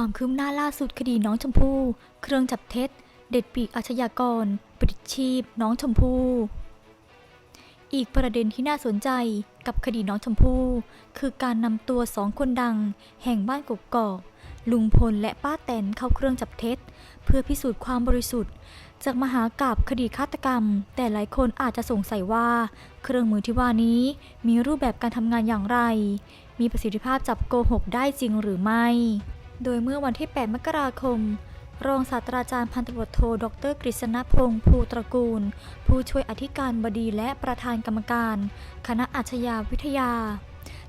ความคืบหน้าล่าสุดคดีน้องชมพู่ เครื่องจับเท็จ เด็ดปีกอาชญากรปลิดชีพ น้องชมพู่อีกประเด็นที่น่าสนใจกับคดีน้องชมพู่คือการนำตัวสองคนดัง แห่งบ้านกกอกลุงพลและป้าแตนเข้าเครื่องจับเท็จ เพื่อพิสูจน์ความบริสุทธิ์ จากมหากราบคดีฆาตกรรม แต่หลายคนอาจจะสงสัยว่า เครื่องมือที่ว่านี้มีรูปแบบการทำงานอย่างไร มีประสิทธิภาพจับโกหกได้จริงหรือไม่ โดยเมื่อวันที่ 8 มกราคม รองศาสตราจารย์พันตำรวจโท ดรกฤษณพงษ์ภูตระกูล ผู้ช่วยอธิการบดีและประธานกรรมการ คณะอาชญาวิทยา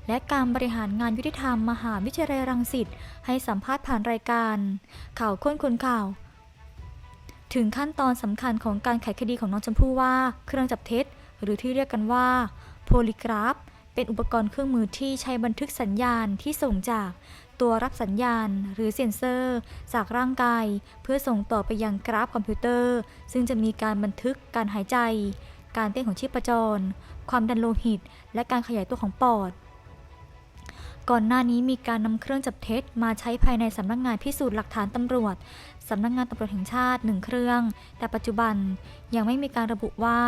และการบริหารงานยุติธรรมมหาวิทยาลัยรังสิตให้สัมภาษณ์ผ่านรายการ ข่าวค้นคนข่าว ถึงขั้นตอนสำคัญของการไขคดีของน้องชมพู่ว่า เครื่องจับเท็จ หรือที่เรียกกันว่า โพลิกราฟ เป็นอุปกรณ์เครื่องมือที่ใช้บันทึกสัญญาณที่ส่งจากตัวรับสัญญาณ หรือเซ็นเซอร์ จากร่างกาย เพื่อส่งต่อไปยังกราฟคอมพิวเตอร์ ซึ่งจะมีการบันทึกการหายใจ การเต้นของชีพจร ความดันโลหิต และการขยายตัวของปอด ก่อนหน้านี้มีการนำเครื่องจับเท็จมาใช้ภายในสำนักงานพิสูจน์หลักฐานตำรวจ สำนักงานตำรวจแห่งชาติหนึ่งเครื่อง แต่ปัจจุบันยังไม่มีการระบุว่า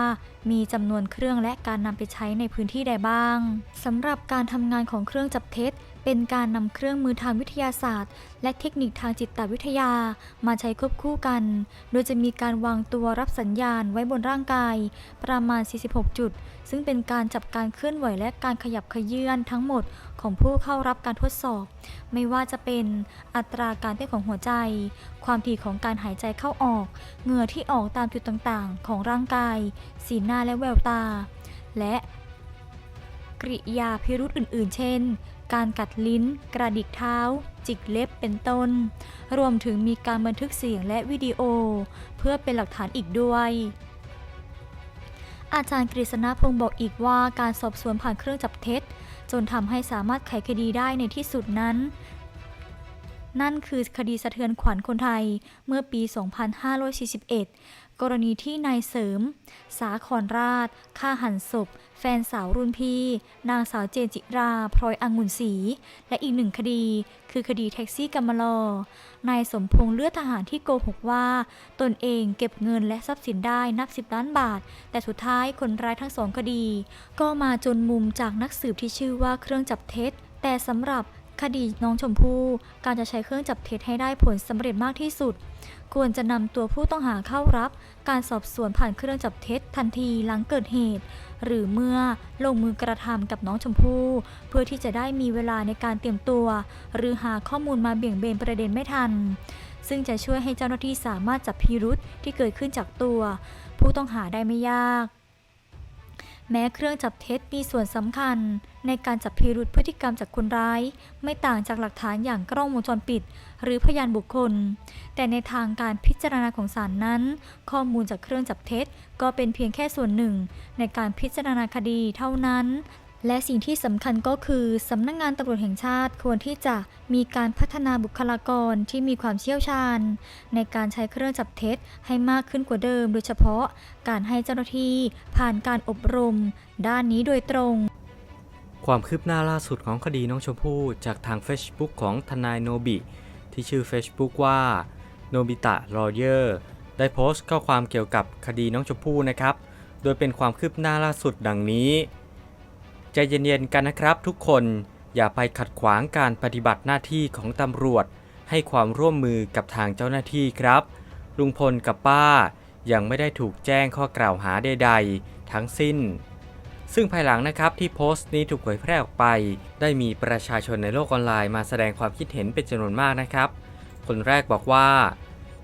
มีจำนวนเครื่องและการนำไปใช้ในพื้นที่ใดบ้างสำหรับการทำงานของเครื่องจับเท็จ เป็นการนำเครื่องมือทางวิทยาศาสตร์ และเทคนิคทางจิตวิทยา มาใช้ควบคู่กัน โดยจะมีการวางตัวรับสัญญาณไว้บนร่างกาย ประมาณ 46 จุด ซึ่งเป็นการจับการเคลื่อนไหวและการขยับขยื่นทั้งหมดของผู้เข้ารับการทดสอบ ไม่ว่าจะเป็นอัตราการเต้นของหัวใจ ความถี่ของการหายใจเข้าออก เหงื่อที่ออกตามจุดต่างๆ ของร่างกาย สีหน้าและแววตา และกริยาพิรุธอื่นๆ เช่น การกัดลิ้น กระดิกเท้า จิกเล็บ เป็นต้น รวมถึงมีการบันทึกเสียงและวิดีโอ เพื่อเป็นหลักฐานอีกด้วยอาจารย์กฤษณพงศ์บอกอีกว่าการสอบสวนผ่านเครื่องจับเท็จ จนทำให้สามารถไขคดีได้ในที่สุดนั้น นั่นคือคดีสะเทือนขวัญคนไทยเมื่อปี 2541 กรณีที่นายเสริม สาขรราชฆ่าหันศพ แฟนสาวรุ่นพี่ นางสาวเจนจิราพลอยอังุ่นศรีและอีกหนึ่งคดี คือคดีแท็กซี่กำมะลอนายสมพงษ์เลือดทหารที่โกหกว่า ตนเองเก็บเงินและทรัพย์สินได้นับสิบล้านบาท แต่สุดท้ายคนร้ายทั้งสองคดี ก็มาจนมุมจากนักสืบที่ชื่อว่าเครื่องจับเท็จแต่สำหรับ คดีน้องชมพู่การจะใช้เครื่องจับเท็จให้ได้ผลสำเร็จมากที่สุด ควรจะนำตัวผู้ต้องหาเข้ารับ การสอบสวนผ่านเครื่องจับเท็จทันทีหลังเกิดเหตุ หรือเมื่อลงมือกระทำกับน้องชมพู่เพื่อที่จะได้มีเวลาในการเตรียมตัว หรือหาข้อมูลมาเบี่ยงเบนประเด็นไม่ทัน ซึ่งจะช่วยให้เจ้าหน้าที่สามารถจับพิรุษที่เกิดขึ้นจากตัว ผู้ต้องหาได้ไม่ยาก แม้เครื่องจับเท็จมีส่วนสำคัญ ในการจับพิรุษพฤติกรรมจากคนร้าย ไม่ต่างจากหลักฐานอย่างกล้องวงจรปิด หรือพยานบุคคล แต่ในทางการพิจารณาของศาลนั้น ข้อมูลจากเครื่องจับเท็จ ก็เป็นเพียงแค่ส่วนหนึ่ง ในการพิจารณาคดีเท่านั้น และสิ่งที่สำคัญก็คือสำนักงงานตำรวจแห่งชาติควรที่จะมีการพัฒนาบุคลากรที่มีความเชี่ยวชาญ ในการใช้เครื่องจับเท็จให้มากขึ้นกว่าเดิม โดยเฉพาะการให้เจ้าหน้าที่ผ่านการอบรม ด้านนี้โดยตรง ความคืบหน้าล่าสุดของคดีน้องชมพู่จากทาง Facebook ของทนายโนบิ ที่ชื่อ Facebook ว่าโนบิตะรอเยอร์ได้โพสต์ข้อความเกี่ยวกับคดีน้องชมพู่นะครับ โดยเป็นความคืบหน้าล่าสุดดังนี้ ใจเย็นๆกันนะครับทุกคนอย่าไปขัดขวางการปฏิบัติหน้าที่ของตำรวจ ให้ความร่วมมือกับทางเจ้าหน้าที่ครับ ลุงพลกับป้ายังไม่ได้ถูกแจ้งข้อกล่าวหาใดๆ ทั้งสิ้น ซึ่งภายหลังนะครับที่โพสต์นี้ถูกเผยแพร่ออกไป ได้มีประชาชนในโลกออนไลน์มาแสดงความคิดเห็นเป็นจำนวนมากนะครับ คนแรกบอกว่า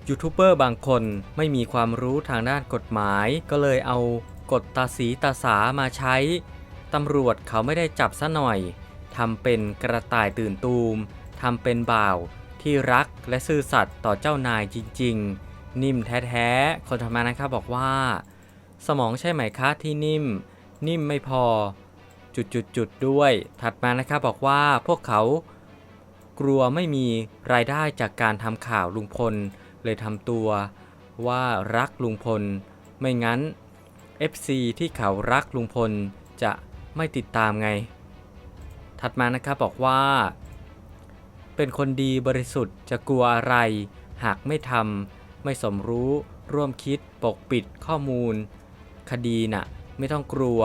ยูทูบเบอร์บางคนไม่มีความรู้ทางด้านกฎหมาย ก็เลยเอากฎตาสีตาสามาใช้ ตำรวจเขาไม่ได้จับซะหน่อยทำเป็นกระต่ายตื่นตูมทำเป็นบ่าวที่รักและซื่อสัตย์ต่อเจ้านายจริง ๆ นิ่มแท้ๆ คนทำมานะครับบอกว่า สมองใช่ไหมคะที่นิ่ม นิ่มไม่พอ จุดๆๆด้วย ถัดมานะครับบอกว่าพวกเขากลัวไม่มีรายได้จากการทำข่าวลุงพล เลยทำตัวว่ารักลุงพล ไม่งั้น FC ที่เขารักลุงพลจะ ไม่ติดตามไง ถัดมานะครับบอกว่า เป็นคนดีบริสุทธิ์จะกลัวอะไร หากไม่ทำไม่สมรู้ร่วมคิดปกปิดข้อมูล คดีน่ะ ไม่ต้องกลัว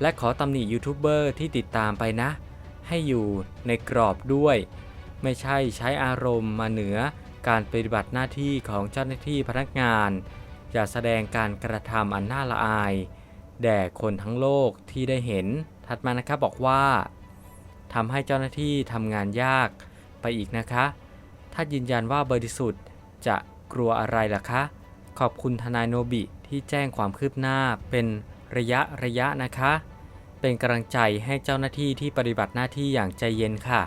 และขอตำหนิยูทูบเบอร์ที่ติดตามไปนะ ให้อยู่ในกรอบด้วย ไม่ใช่ใช้อารมณ์มาเหนือการปฏิบัติหน้าที่ของเจ้าหน้าที่พนักงาน อย่าแสดงการกระทำอันน่าละอาย แด่คนทั้งโลกที่ได้เห็น ถัดมานะครับบอกว่าทำให้เจ้าหน้าที่ทำงานยากไปอีกนะคะ ถ้ายืนยันว่าบริสุทธิ์จะกลัวอะไรล่ะคะ ขอบคุณทนายโนบิที่แจ้งความคืบหน้าเป็นระยะระยะนะคะ เป็นกำลังใจให้เจ้าหน้าที่ที่ปฏิบัติหน้าที่อย่างใจเย็นค่ะ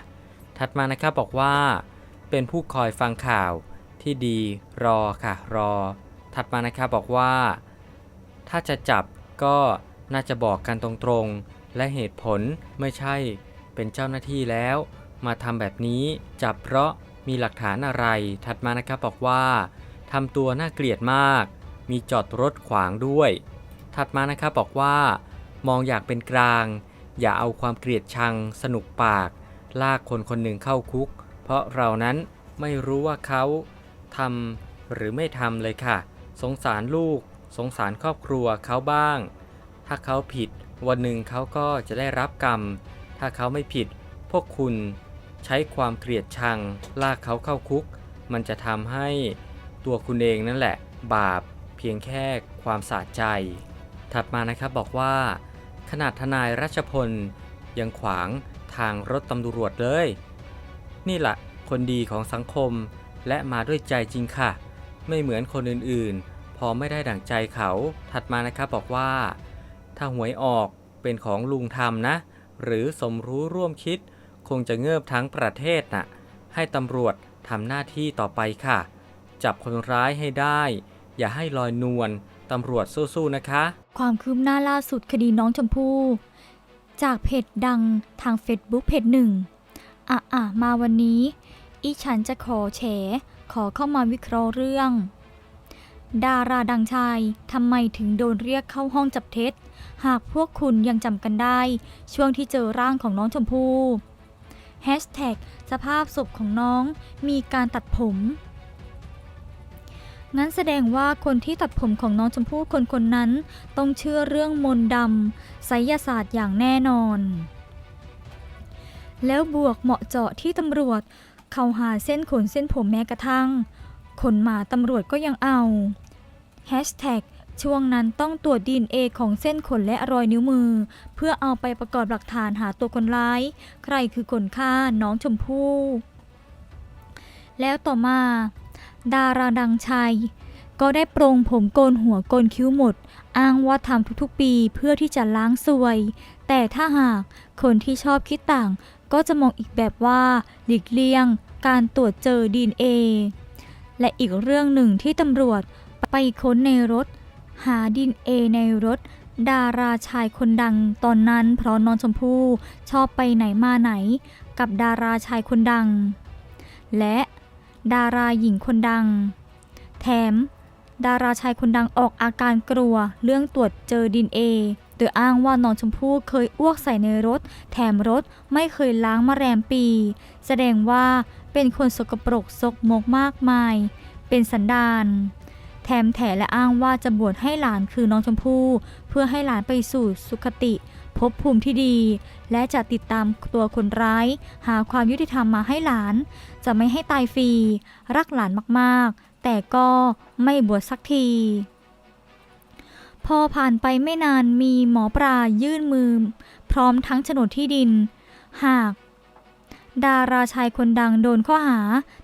ถัดมานะครับบอกว่า เป็นผู้คอยฟังข่าวที่ดีรอค่ะรอ ถัดมานะครับบอกว่า ถ้าจะจับ ก็น่าจะบอกกันตรงๆ และเหตุผลไม่ใช่เป็นเจ้าหน้าที่แล้ว มาทำแบบนี้จับเพราะมีหลักฐานอะไร ถัดมานะครับบอกว่าทำตัวน่าเกลียดมาก มีจอดรถขวางด้วย ถัดมานะครับบอกว่า มองอยากเป็นกลาง อย่าเอาความเกลียดชัง สนุกปาก ลากคนคนหนึ่งเข้าคุก เพราะเรานั้นไม่รู้ว่าเขาทำหรือไม่ทำเลยค่ะ สงสารลูก สงสารครอบครัวเขาบ้าง ถ้าเขาผิด วันหนึ่งเขาก็จะได้รับกรรม ถ้าเขาไม่ผิด พวกคุณใช้ความเกลียดชัง ลากเขาเข้าคุก มันจะทำให้ตัวคุณเองนั่นแหละ บาปเพียงแค่ความสะใจ ถัดมานะครับบอกว่า ขนาดทนายรัชพล ยังขวางทางรถตำรวจเลย นี่แหละคนดีของสังคมและมาด้วยใจจริงค่ะ ไม่เหมือนคนอื่นๆ อไม่ได้ดั่งใจเขา ถัดมานะครับบอกว่า ถ้าหวยออกเป็นของลุงทำนะ หรือสมรู้ร่วมคิด คงจะเงิบทั้งประเทศน่ะ ให้ตำรวจทำหน้าที่ต่อไปค่ะ จับคนร้ายให้ได้ อย่าให้ลอยนวลตำรวจสู้ๆนะคะ ความคืบหน้าล่าสุดคดีน้องชมพู่ จากเพจดังทาง Facebook เพจหนึ่งอะอะมาวันนี้ อีฉันจะขอแฉขอเข้ามาวิเคราะห์เรื่อง ดาราดังชายทำไมถึงโดนเรียกเข้าห้องจับเท็จ หากพวกคุณยังจำกันได้ ช่วงที่เจอร่างของน้องชมพู่แฮชแท็กสภาพศพของน้องมีการตัดผม งั้นแสดงว่าคนที่ตัดผมของน้องชมพู่คนคนนั้น ต้องเชื่อเรื่องมนต์ดำไสยศาสตร์อย่างแน่นอน แล้วบวกเหมาะเจาะที่ตำรวจ เขาหาเส้นขนเส้นผมแม้กระทั่ง ขนหมาตำรวจก็ยังเอา แฮชแท็กช่วงนั้นต้องตรวจดีเอของเส้นขนและรอยนิ้วมือ เพื่อเอาไปประกอบหลักฐานหาตัวคนร้าย ใครคือคนฆ่าน้องชมพู่ แล้วต่อมา ดาราดังชายก็ได้ปรงผมโกนหัวโกนคิ้วหมด อ้างว่าทำทุกๆปีเพื่อที่จะล้างซวย แต่ถ้าหากคนที่ชอบคิดต่าง ก็จะมองอีกแบบว่าหลีกเลี่ยง การตรวจเจอดีเอและอีกเรื่องหนึ่งที่ตำรวจ ไปค้นในรถ หาดีเอในรถ ดาราชายคนดังตอนนั้นเพราะน้องชมพู่ชอบไปไหนมาไหน กับดาราชายคนดัง และดาราหญิงคนดัง แถม ดาราชายคนดังออกอาการกลัว เรื่องตรวจเจอดินเอโดยอ้างว่าน้องชมพู่เคยอ้วกใส่ในรถ แถมรถไม่เคยล้างมาแรมปี แสดงว่าเป็นคนสกปรกซกมกมากมาย เป็นสันดาน ถมแถและอ้างว่าจะบวชให้หลานคือน้องชมพู่ เพื่อให้หลานไปสู่สุคติภพภูมิที่ดี และจะติดตามตัวคนร้าย หาความยุติธรรมมาให้หลาน จะไม่ให้ตายฟรี รักหลานมากๆ แต่ก็ไม่บวชสักทีพอผ่านไปไม่นานมีหมอปลายื่นมือ พร้อมทั้งโฉนดที่ดิน หาก ดาราชายคนดังโดนข้อหา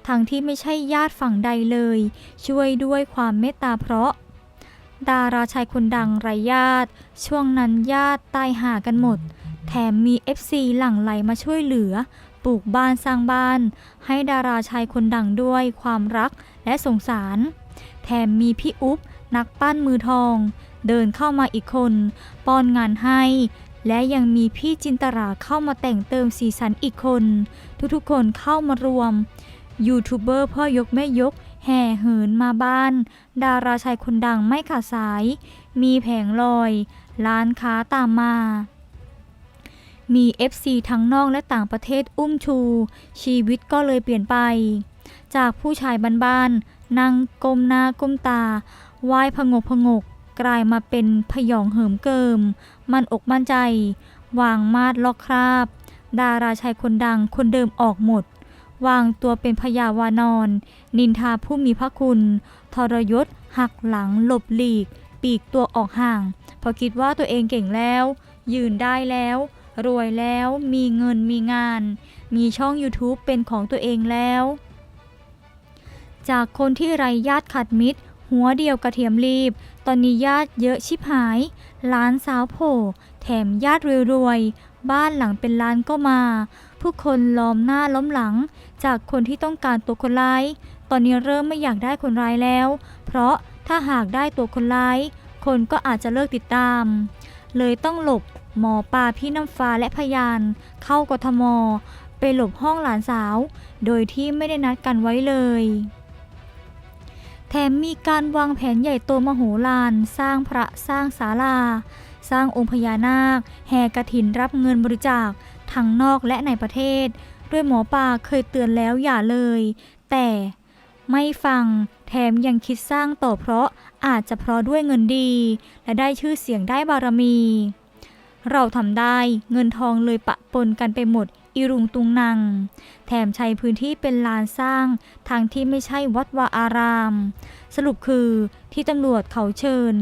ทั้งที่ไม่ใช่ญาติฝั่งใดเลย ช่วยด้วยความเมตตาเพราะ ดาราชายคนดังไรญาติ ช่วงนั้นญาติตายหากันหมด แถมมี FC หลั่งไหลมาช่วยเหลือ ปลูกบ้านสร้างบ้าน ให้ดาราชายคนดังด้วยความรักและสงสาร แถมมีพี่อุ๊บนักปั้นมือทอง เดินเข้ามาอีกคน ป้อนงานให้และยังมีพี่จินตราเข้ามาแต่งเติมสีสันอีกคน ทุกๆ คนเข้ามารวม ยูทูบเบอร์พ่อยกแม่ยก แห่เหินมาบ้าน ดาราชายคนดังไม่ขาดสาย มีแผงลอย ร้านค้าตามมา มี FC ทั้งนอกและต่างประเทศอุ้มชู ชีวิตก็เลยเปลี่ยนไป จากผู้ชายบ้านๆนั่งก้มหน้าก้มตาไหว้พงกพงกกลายมาเป็นพยองเหิมเกิม มันอกมั่นใจ วางมาดล็อกคราบ ดาราชายคนดังคนเดิมออกหมด วางตัวเป็นพยาวานอน นินทาผู้มีพระคุณ ทรยศ หักหลัง หลบหลีก ปีกตัวออกห่าง พอคิดว่าตัวเองเก่งแล้ว ยืนได้แล้ว รวยแล้วมีเงินมีงาน มีช่อง YouTube เป็นของตัวเองแล้ว จากคนที่ไรญาติขัดมิตร หัวเดียวกระเทียมรีบ ตอนนี้ญาติเยอะชิบหาย ล้านสาวโผล่แถมญาติรวย บ้านหลังเป็นล้านก็มา ผู้คนล้อมหน้าล้อมหลัง จากคนที่ต้องการตัวคนร้าย ตอนนี้เริ่มไม่อยากได้คนร้ายแล้ว เพราะถ้าหากได้ตัวคนร้าย คนก็อาจจะเลิกติดตาม เลยต้องหลบหมอปลาพี่น้ำฟ้าและพยาน เข้ากทม ไปหลบห้องหลานสาว โดยที่ไม่ได้นัดกันไว้เลย แถมมีการวางแผนใหญ่โตมโหฬารสร้างพระสร้างศาลา สร้างองค์พญานาค แห่กระถินรับเงินบริจาคทั้งนอกและในประเทศ ด้วยหมอปลาเคยเตือนแล้วอย่าเลย แต่ไม่ฟังแถมยังคิดสร้างต่อเพราะอาจจะเพราะด้วยเงินดี และได้ชื่อเสียงได้บารมี เราทำได้เงินทองเลยปะปนกันไปหมด อีรุงตุงนังแถมใช้พื้นที่เป็นลานสร้างทางที่ไม่ใช่วัดวาอาราม สรุปคือที่ตำรวจเขาเชิญ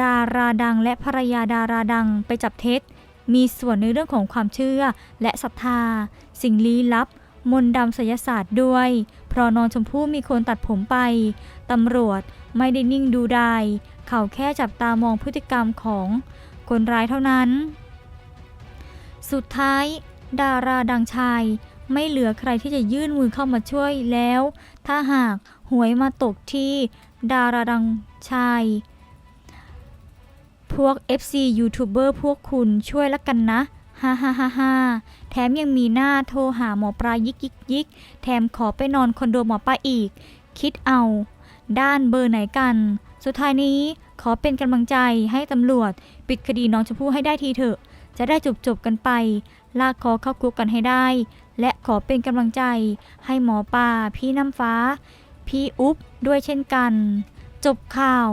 ดาราดังและภรรยาดาราดังไปจับเท็จ มีส่วนในเรื่องของความเชื่อและศรัทธา สิ่งลี้ลับ มนต์ดำไสยศาสตร์ด้วย เพราะนอนชมพู่มีคนตัดผมไปตำรวจไม่ได้นิ่งดูไดายเขาแค่จับตามองพฤติกรรมของคนร้ายเท่านั้น สุดท้าย ดาราดังชาย ไม่เหลือใครที่จะยื่นมือเข้ามาช่วยแล้ว ถ้าหากหวยมาตกที่ดาราดังชาย พวก FC ยูทูบเบอร์พวกคุณช่วยละกันนะฮ่าฮ่าฮ่าฮ่าแถมยังมีหน้าโทรหาหมอปลายิกยิกยิกแถมขอไปนอนคอนโดหมอปลาอีก คิดเอา ด้านเบอร์ไหนกัน สุดท้ายนี้ขอเป็นกำลังใจให้ตำรวจ ปิดคดีน้องชมพู่ให้ได้ทีเถอะ จะได้จบจบๆกันไป ลากคอเข้าคุกกันให้ได้ และขอเป็นกำลังใจ ให้หมอปลาพี่น้ำฟ้า พี่อุ๊บด้วยเช่นกัน จบข่าว